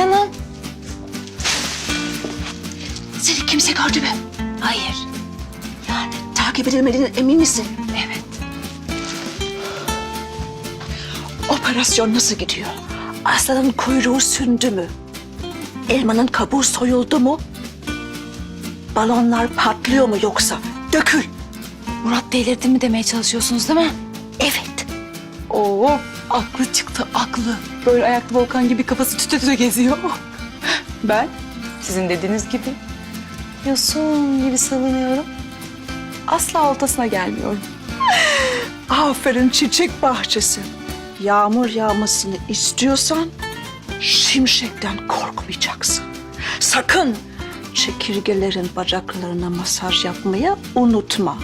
Hanım. Seni kimse gördü mü? Hayır. Yani takip edilmediğine emin misin? Evet. Operasyon nasıl gidiyor? Aslanın kuyruğu sündü mü? Elmanın kabuğu soyuldu mu? Balonlar patlıyor mu yoksa? Dökül. Murat delirdi mi demeye çalışıyorsunuz değil mi? Evet. Oo, aklı çıktı aklı. Böyle ayaklı volkan gibi kafası tüte tüte geziyor. Ben sizin dediğiniz gibi yosun gibi salınıyorum. Asla ortasına gelmiyorum. Aferin çiçek bahçesi. Yağmur yağmasını istiyorsan şimşekten korkmayacaksın. Sakın çekirgelerin bacaklarına masaj yapmayı unutma.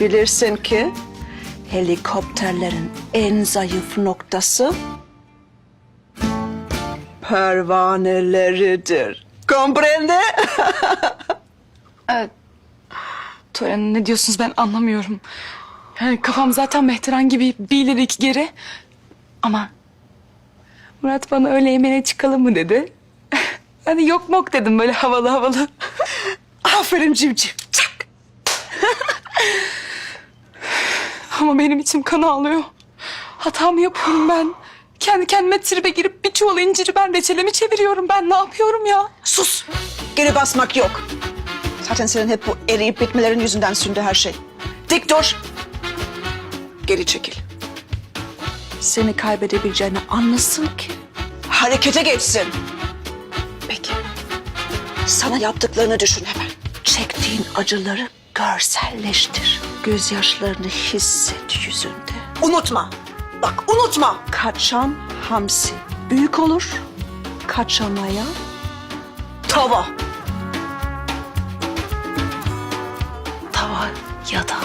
Bilirsin ki helikopterlerin en zayıf noktası pervaneleridir. Comprende? Tuğra Hanım, ne diyorsunuz ben anlamıyorum. Yani kafam zaten mehteran gibi bir ileri iki geri. Ama Murat bana öyle yemeğe çıkalım mı dedi. Hani yok mok dedim böyle havalı havalı. Aferin civciv. Çak. Ama benim içim kan ağlıyor. Hata mı yapıyorum ben? Kendi kendime tribe girip bir çuval inciri ben reçelemi çeviriyorum. Ben ne yapıyorum ya? Sus. Geri basmak yok. Zaten senin hep bu eriyip bitmelerin yüzünden sündü her şey. Dik dur. Geri çekil. Seni kaybedebileceğini anlasın ki harekete geçsin. Peki. Sana yaptıklarını düşün hemen. Çektiğin acıları görselleştir. Gözyaşlarını hisset yüzünde. Unutma. Bak unutma. Kaçan hamsi büyük olur. Kaçamaya tava. Tava ya da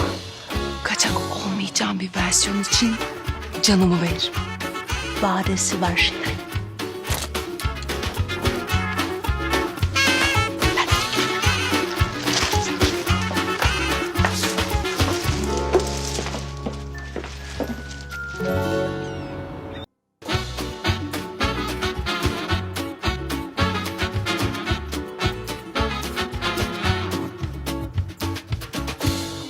kaçak olmayacağım bir versiyon için canımı veririm. Badesi var şefim.